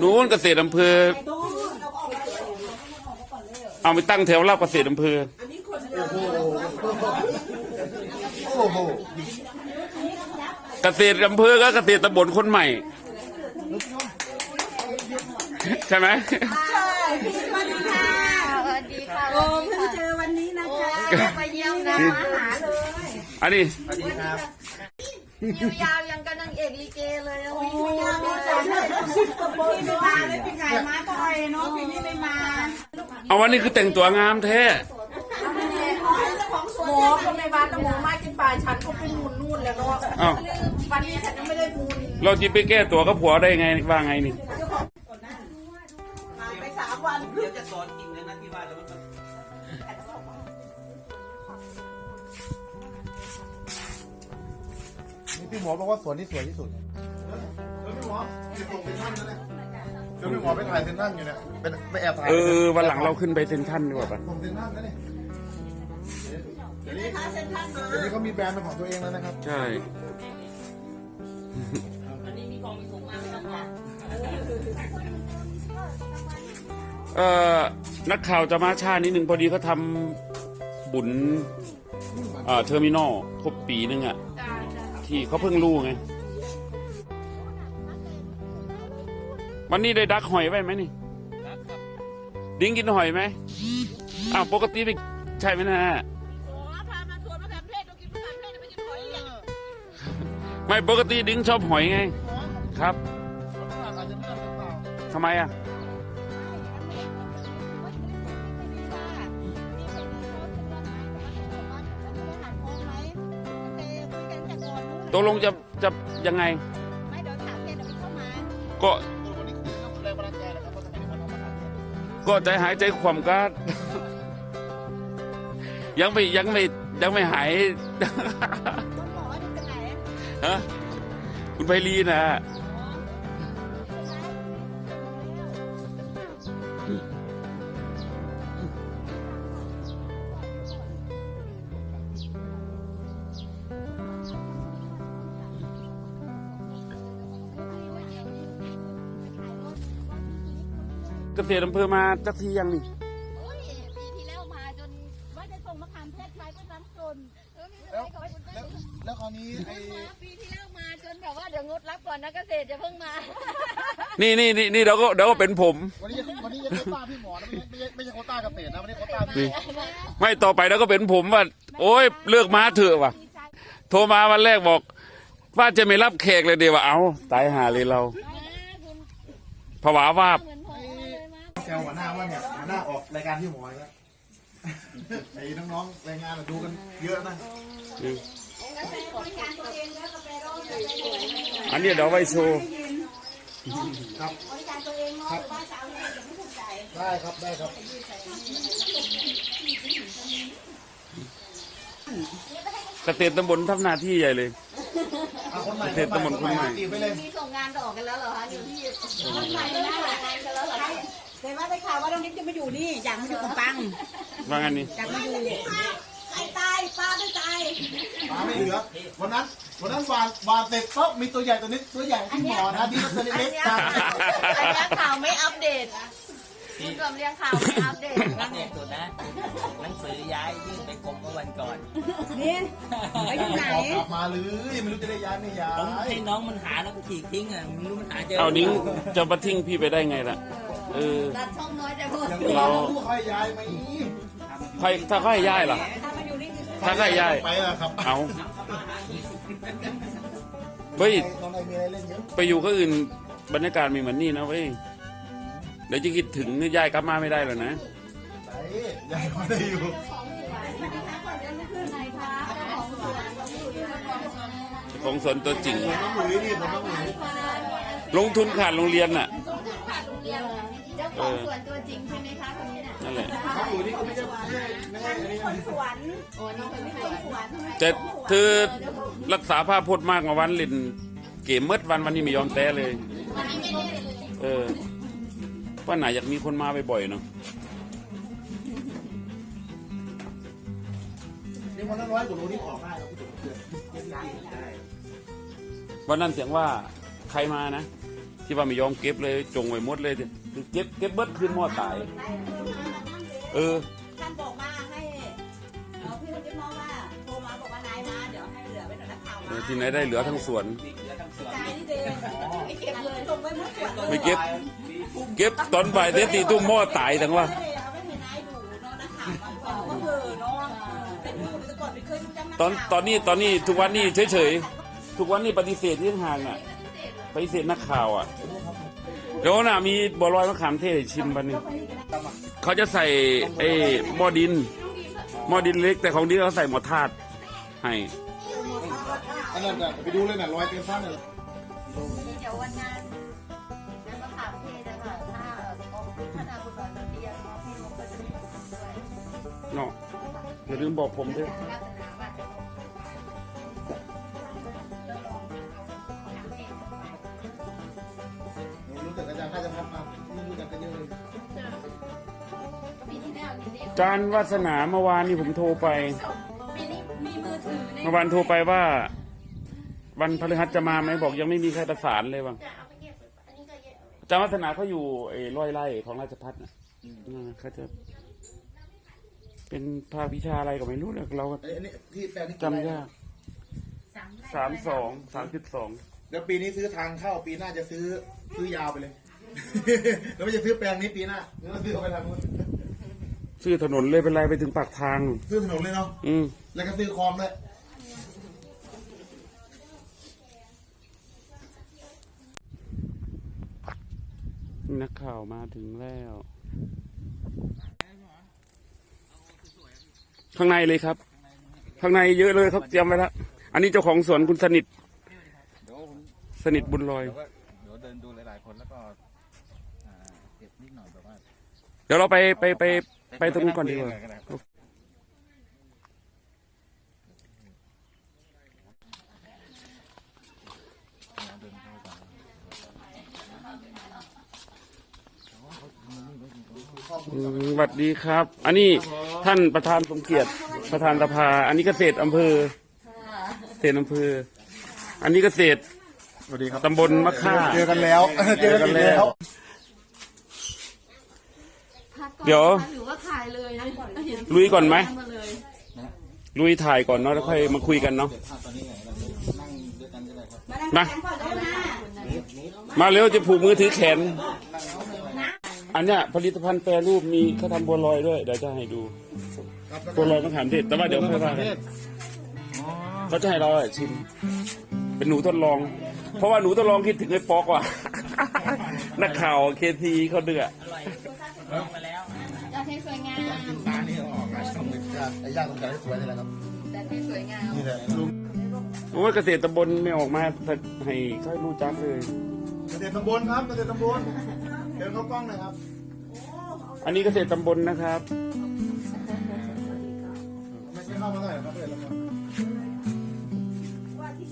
นู้นเกษตรอำเภอ เอาไปตั้งแถวรับเกษตรอำเภอ โอ้โหเกษตรอำเภอก็เกษตรตำบลคนใหม่ ใช่ไหมใช่พี่สวัสดีค่ะสวัสดีค่ะโอ้เพิ่งเจอวันนี้นะคะไปเยี่ยมนะมาหาเลยอันนี้สวัสดีครับคิวยาวยังกับนางเอกลิเกเลยอะโอ้ยดีใจเลยพี่ไม่มาเลยพี่ไก่มาต่อยเนาะพี่นี่ไม่มาเอาวันนี้คือแต่งตัวงามแท้หมอคนในบ้านตะหมูมากินปลาฉันก็เป็นมูลนู่นแล้วเนาะอ้าววันนี้ฉันยังไม่ได้มูลเราจะไปแก้ตัวกับผัวได้ไงว่าไงนี่ พี่หมอบอกว่าสวนที่สวยที่สุดแล้วพี่หมออยู่ตรงเซนทรัลนั่นแหละเดี๋ยวพี่หมอไปถ่ายเซนทรัลอยู่เนี่ยเป็นไปแอบถ่ายเออวันหลังเราขึ้นไปเซ็นทรัลดีกว่าปะผมเซนทรัลนั่นนี่เดี๋ยวนี้เดี๋ยวนี้เขามีแบรนด์เป็นของตัวเองแล้วนะครับ ใช่เอ่อนักข่าวจะมาช้านิดนึงพอดีเขาทำบุญเอ่อเทอร์มินอลครบปีนึงอะ ที่เขาเพิ่งรู้ไง วันนี้ได้ดักหอยไว้ไหมนี่ ดิ้งกินหอยไหมอ้าวปกติไปใช่ไหมนะไม่ปกติดิ้งชอบหอยไง ครับทำไมอะ ตกลงจะจะยังไง ไม่เดี๋ยวถามเพจเดี๋ยวเข้ามาก็ก็ใจหายใจความก็ ยังไม่ยังไม่ยังไม่หายต้องบอกว่าเป็นไหน ฮะ คุณไพลีนะ ษตรอำเภอมาจักทียังนี่โอ้ยปีที่แล้วมาจนว่าจะส่งมะขามเทศไทยไปน้ำจนเออไม่เป็นไรขอบคุณมากแล้วแล้วคราวนี้ไอ้ปีที่แล้วมาจนแบบว่าเดี๋ยวงดรับก่อนนะเกษตรจะเพิ่งมา นี่นี่นี่นี่เดี๋ยวก็เดี๋ยวก็เป็นผม วันนี้วันนี้ยังโควต้าพี่หมอนะไม่ใช่ไม่ใช่ไม่ใช่โควต้าเกษตรนะวันนี้โควต้าพี่นี่ไม่ต่อไปแล้วก็เป็นผมว่า โอ้ยเลือกมาเถอะว่ะ โทรมาวันแรกบอก ว่าจะไม่รับแขกเลยเดียวว่าเอาตายหาเลยเราผวาวาบ เหมือนพ่อเลยมา แซวหัวหน้าว่าเนี่ยหัวหน้าออกรายการพี่หมอแล้วไอ้น้องๆรายงานดูกันเยอะนะอันนี้เดี๋ยวไว้โชว์ครับบริการตัวเองเนาะบ้านสาวเนี่ยอย่าไม่ถูกใจได้ครับได้ครับเกษตรตำบลทำหน้าที่ใหญ่เลยเอาคนใหม่เทศตำบลคนใหม่ ตีไปเลย มีส่งงานต่อกันแล้วเหรอคะอยู่ที่คนใหม่นะงานกันแล้วเหรอคะ แต่ว่าได้ข่าวว่าน้องนิดจะมาอยู่นี่อยากมาอยู่กับปังว่างั้นนี่อยากมาอยู่ไอ้ตายป้าไม่ตายปลาไม่เหลือวันนั้นวันนั้นวานวานเสร็จก็มีตัวใหญ่ตัวนี้ตัวใหญ่พี่หมอนะที่ตัวเล็กๆนะอันนี้ข่าวไม่อัปเดตคุณกลมเรียงข่าวไม่อัปเดตรักเด็กสุดนะหนังสือย้ายยื่นไปกรมเมื่อวันก่อนนี่ไปอยู่ไหนออกกลับมาเลยไม่รู้จะได้ย้ายไม่ย้าผมยให้น้องมันหาแล้วมันขีดทิ้งอะไม่รู้มันหาเจอเอานิ้งจะมาทิ้งพี่ไปได้ไงล่ะ เออ ตัดช่องน้อยแต่หมดเราผู้ค่อยย้ายไหมใครถ้าเขาให้ย้ายล่ะถ้ามาอยู่นี่คือถ้าเขาให้ย้าย ไปแล้วครับเอาเฮ้ยน้องนายมีอะไรเล่นเยอะไปอยู่ก็อื่นบรรยากาศไมีเหมือนนี่นะเว้ย เดี๋ยวจะคิดถึงย้ายกลับมาไม่ได้แล้วนะไปย้ายไม่ได้อยู่ของสวนตัวจริงน้องหลุยนี่ผมน้องหลุยลงทุนขาดโรงเรียนน่ะ เจ้าของสวนตัวจริงใช่ไหมคะคนนี้น่ะนั่นแหละน้องหลุยนี่ก็ไม่ใช่ไม่ใช่ไม่ใช่อันนี้คนสวนโอ้น้องคนนี้สวยสวนแต่เธอรักษาภาพพจน์มากกว่าวันเล่นเกมเมื่อวันวันนี้ไม่ยอมแต้เลยเออป้าหนาอยากมีคนมาบ่อยๆเนาะนี่วันละร้อยกว่าโลนี่ออกได้แล้วพูดถึงเดือนวันนั้นเสียงว่าใครมานะ ทีที่ว่าไม่ยอมเก็บเลยจงไว้หมดเลยเก็บเก็บเบิดคืนหม้อตาย เออ ท่านบอกมาให้เออพี่คนที่มองว่าโทรมาบอกว่านายมาเดี๋ยวให้เหลือไว้หน่อยนักข่าวเอมาอที่ไหนได้เหลือทั้งสวนเหลือทั้งสวนใจนี่เองไม่เก็บเลยส่งไปหมดสวนเลยไม่เก็บเก็บตอนบ่ายเสียตีตุ้มหม้อตายทั้งว่าไม่ได้เอาไม่เห็นนายดูเนาะนักข่าวมาบอกว่าเออเนาะเป็นผู้แต่ก่อนไม่เคยรู้จักนักตอนข่าวตอนนี้ตอนนี้ทุกวันนี้เฉยๆ ทุกวันนี้ปฏิเสธที่ห่างอะ ปฏิเสธนักข่าวอะเดี๋ยวน่ะมีบัวลอยมะขามเทศให้ชิมวันนี้ เขาจะใส่ไอ้หม้อดินหม้อดินเล็กแต่ของดีเขาใส่หม้อธาตุให้อันนั้นน่ะไปดูเลยน่ะรอยเต็มฟ้าเลยเดี๋ยววันงานงานมะขามเทศนะคะถ้าออกพัฒนาบุญบารมีอะเนาะพี่นกก็จะมีด้วยเนาะอย่าลืมบอกผมด้วย กจานวาสนาเมื่อวานนี้ผมโทรไปปีนี้มีมือถือในเมื่อวานโทรไปว่า วันพฤหัสจะมาไหมบอกยังไม่มีใครประสานเลยว่ะจะเอาไปเก็บอันนี้ก็เยอะจานวัฒนาเขาอยู่ไอ้ร้อยไร่ของราชพัฒน์น่ะอ่าเขาจะเป็นภาควิชาอะไรก็ไม่รู้เลยเราก็อันนี้ที่แปลงนี่จำยากสามสองสามจุดสอง เดี๋ยวปีนี้ซื้อทางเข้าปีหน้าจะซื้อซื้อยาวไปเลย แล้วไม่จะซื้อแปลงนี้ปีหน้าแล้วก็ซื้อเอาไปทางนู้น ชื่อถนนเลยเป็นไรไปถึงปากทาง ซื้อถนนเลยเนาะอืมแล้วก็ซื้อคลองด้วยนักข่าวมาถึงแล้ว ข้างในเลยครับ ข้างในเยอะเลยเขาเตรียมไว้แล้วอันนี้เจ้าของสวนคุณสนิท เดี๋ยวผมสนิทบุญลอย เดี๋ยวก็เดี๋ยวเดินดูหลายๆคนแล้วก็อ่าเก็บนิดหน่อยแบบว่า เดี๋ยวเราไปไปไป ไปตรงนี้ก่อนดีกว่าไปนั่งคุยนเดินเข้าไปอืมสวัสดีครับ อันนี้ท่านประธานสมเกียรติประธานสภา อันนี้เกษตรอำเภอเกษตรอำเภอ อันนี้เกษตรสวัสดีครับตำบลมะค่าเจอกันแล้ว เจอกันแล้ว เดี๋ยว หรือว่าขายเลยนะเห็นลุยก่อนไหมมาเลยลุยถ่ายก่อนเนาะแล้วค่อยมาคุยกันเนาะ ภาพตอนนี้ไงเรานั่งด้วยกันก็ได้ครับ มาแข่งก่อนได้นะมาเร็วจะผูกมือถือแขน อันเนี้ยผลิตภัณฑ์แปรรูปมีเขาทำบัวลอยด้วยเดี๋ยวจะให้ดูบัวลอยมะขามเทศแต่ว่าเดี๋ยวค่อยว่ากันเขาจะให้เราอะชิม เป็นหนูทดลอง เพราะว่าหนูทดลองคิดถึงไอ้ป๊อกว่ะ นักข่าวเคทีเขาเดือด องหนึ่งยากไอ้ยากตรงไหนสวยนี่แหละครับแต่ให้สวยงามนี่แหละลุงโอ้ยเกษตรตำบลไม่ออกมาให้ค่อยรู้จักเลย เกษตรตำบลครับเกษตรตำบลเดินเข้ากล้องหน่อยครับ อันนี้เกษตรตำบลนะครับไม่ใช่เข้ามาหน่อยครับเพื่อนแล้วครับว่าที่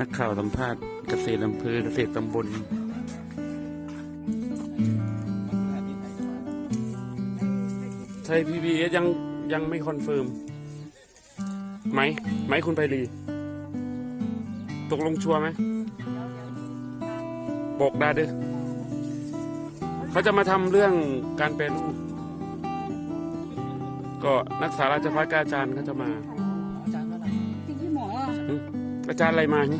นักข่าวสัมภาษณ์เกษตรอำเภอเกษตรตำบลใช่พีบียังยังไม่คอนเฟิร์มไหมไหมคุณไพรีตกลงชัวร์ไหมบอกได้ด้อเขาจะมาทำเรื่องการแปลรูปก็นักสาราชพัฒกอาจารย์เขาจะมา อาจารย์อะไรมาหึ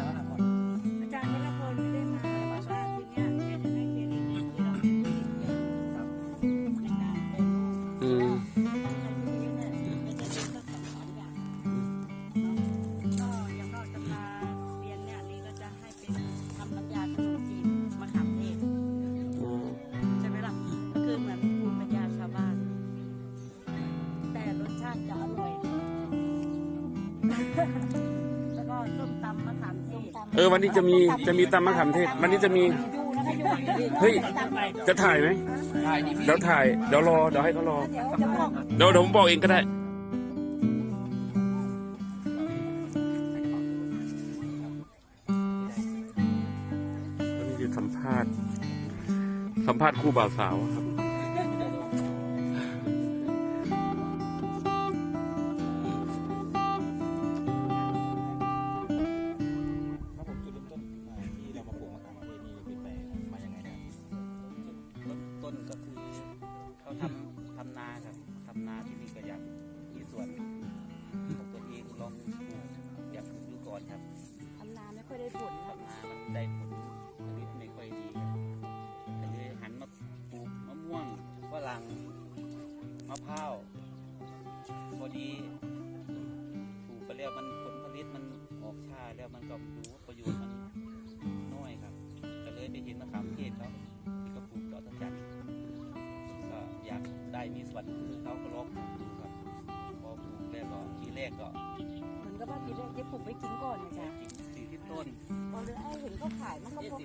นนี้จะมีจะมีตำมะขามเทศ วันนี้จะมี เฮ้ย จะถ่ายไหมถ่ายนี่เดี๋ยวถ่าย เดี๋ยวรอ เดี๋ยวให้เขารอ เดี๋ยวเดี๋ยวผมบอกเองก็ได้ ตอนนี้จะสัมภาษณ์ สัมภาษณ์คู่บ่าวสาวครับ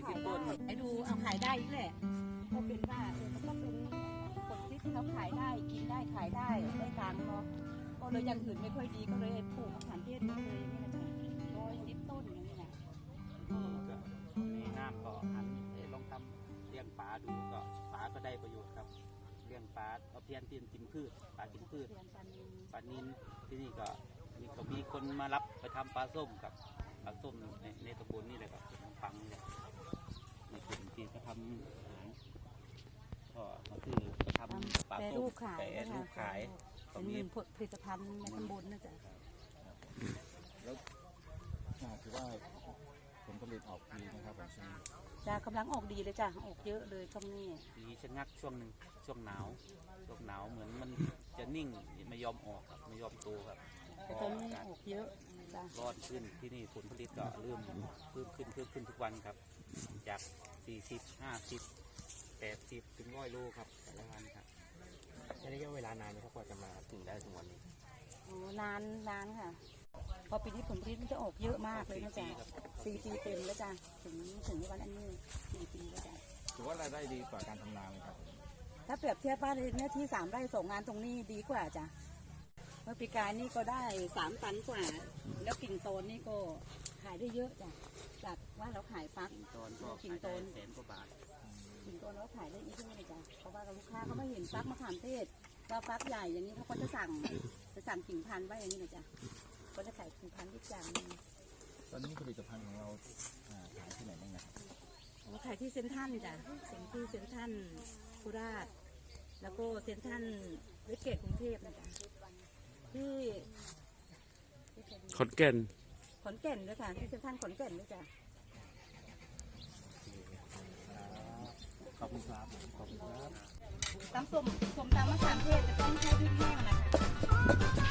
มันก็พอขายได้ไอ้ดูเอาขายได้อีกแหละก็เป็นว่าเออมันก็เป็นผลที่เขาขายได้กินได้ขายได้ได้ตังค์เนาะก็เลยอย่างอื่นไม่ค่อยดีก็เลยปลูกมะขามเทศนี่เลยนี่นะจ๊ะร้อยสิบต้นอย่างนี้นะก็ในน้ำก็หันเอ้ยลองทำเลี้ยงปลาดูก็ปลาก็ได้ประโยชน์ครับเลี้ยงปลาเอาเพียนเพียนกินพืชปลากินพืชเรียนปันปลานินที่นี่ก็มีก็มีคนมารับไปทำปลาส้มครับปลาส้มในในตำบลนี่แหละครับเป็นปังนี่แหละในกลุ่ม ที่เขาทำอาหารก็ก็คือทำปลาแปรส้รูมปขายแปรรูปขายก็เป็นมีนึ่งผลิตภัณฑ์ในตำบลนะจ๊ะอ่าถือว่าผลผลิตออกดีนะครับผมช่วงนี้จ้ากำลังออกดีเลยจ้ะออกเยอะเลยช่วงนี้มีชะงักช่วงหนึ่งช่วงหนาวช่วงหนาวเหมือนมันจะนิ่งไม่ยอมออกครับไม่ยอมโตครับแต่ตอนนี้ออกเยอะจ้ะร้อนขึ้นที่นี่ผลผลิตก็เริ่มเพิ่มขึ้นเพิ่มขึ้นทุกวันครับ จาก40 50 80ถึงร้อยโลครับแต่ละวันครับใช้ระยะเวลานานไหมครับกว่าจะมาถึงได้ถึงวันนี้โอ้นานนานค่ะ พอปีนี้ผลผลิตมันจะออกเยอะมากเลยนะจ๊ะสี่ปีเต็มแล้วจ้ะถึงถึงวันอันนี้สี่ปีแล้วจ้ะถือว่ารายได้ดีกว่าการทำนาไหมครับ ถ้าเปรียบเทียบบ้านเนื้อที่สามไร่สองงานตรงนี้ดีกว่าจ้ะเมื่อปีกายนี่ก็ได้สามตันกว่า แล้วกิ่งโตนนี่ก็ขายได้เยอะจ้ะจาก ว่าเราขายฟักกิ่งตอนก็กิ่งขายตได้นแสนกว่าบาทกิ่งโตนเราขายได้อีกด้วยเลยจ้ะเพราะว่าลูกค้าเขาไม่เห็นฟักมะขามเทศว่าฟักใหญ่อย่างนี้เขาก็จะสั่งจะสั่งกิ่งพันธุ์ไว้อย่างนี้เลยจ้ะก็จะขายกิ่งพันธุ์ทุกอย่างตอนนี้ผลิตภัณฑ์ของเราอ่าขายที่ไหนบ้างนะครับเราขายที่เซ็นทรัลจ้ะเซ็นที่เซ็นทรัลโคราช แล้วก็เซ็นทรัลเวสเกตกรุงเทพนะจ๊ะที่ขอนแก่นขอนแก่นด้วยค่ะที่เซ็นทรัลขอนแก่นด้วยจ้ะ ขอบคุณครับขอบคุณครับตำส้มส้มตำมะขามเทศจะต้องใช้พริกแห้งนะคะ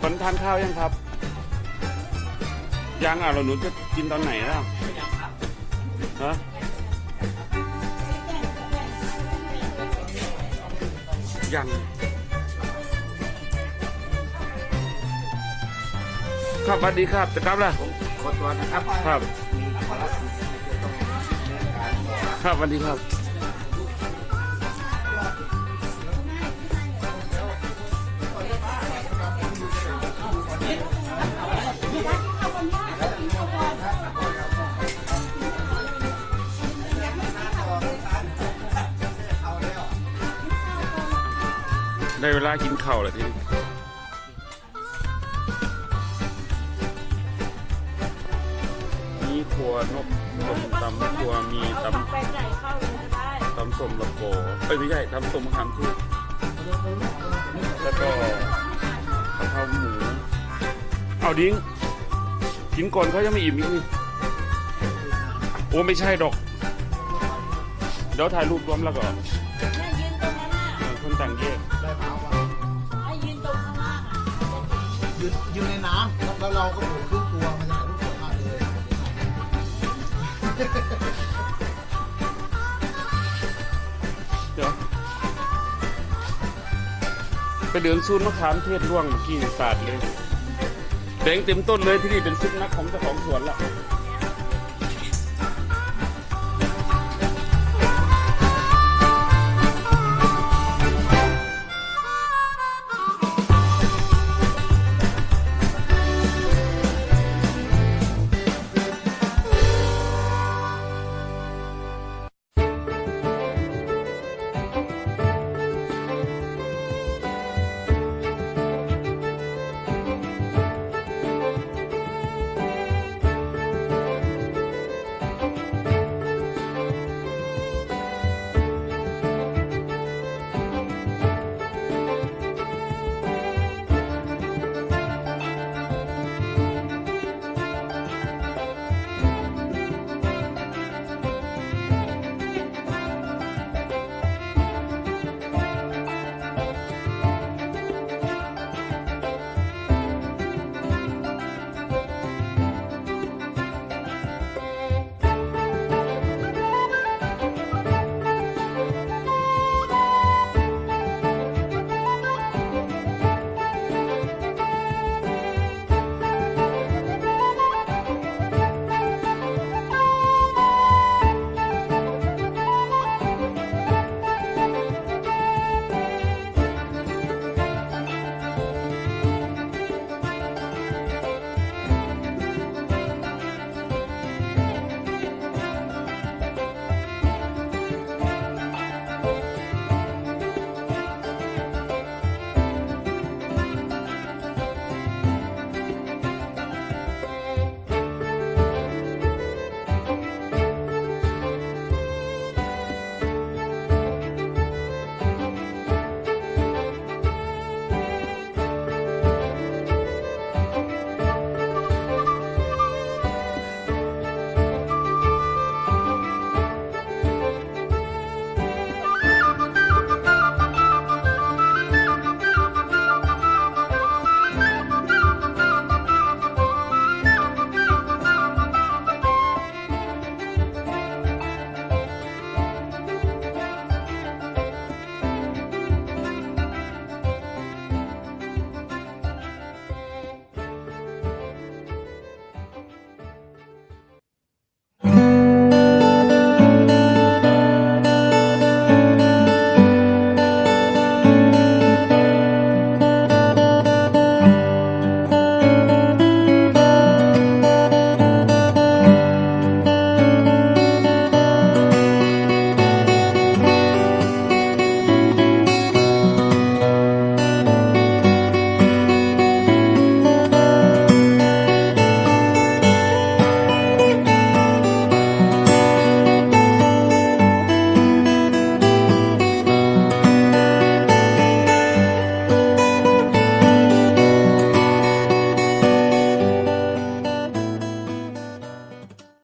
คนทานข้าวยังครับ ยังอะเราหนูจะกินตอนไหนล่ะฮะยังครับสวัสดีครับจะกลับแล้วขอตัวนะครับ ครับมีภารกิจที่จะต้องดำเนินการครับสวัสดีครับ ได้เวลากินข้าวแล้วทีนี้มีครัวนกต้มตำครัวมีตำไปใหญ่เข้าเลยได้ตำส้มละโกเอ้ยไม่ใช่ตำส้มมะขามเทศแล้วก็กะเพราหมูเอาดิ้งกินก่อนเขายังไม่อิ่มอีกนี่โอ้ไม่ใช่ดอก เดี๋ยวถ่ายรูปรวมแล้วก็ เนี่ยยืนตรงนั้นน่ะ เออคนต่างแยกาก็โผล่ครึ่งตัวมันจะหายรูปสวยมากเลยเดี๋ยวไปเดินซูนมะขามเทศร่วงเมื่อกี้สาดเลยแดงเต็มต้นเลยที่นี่เป็นซุกนักของเจ้าของสวนละ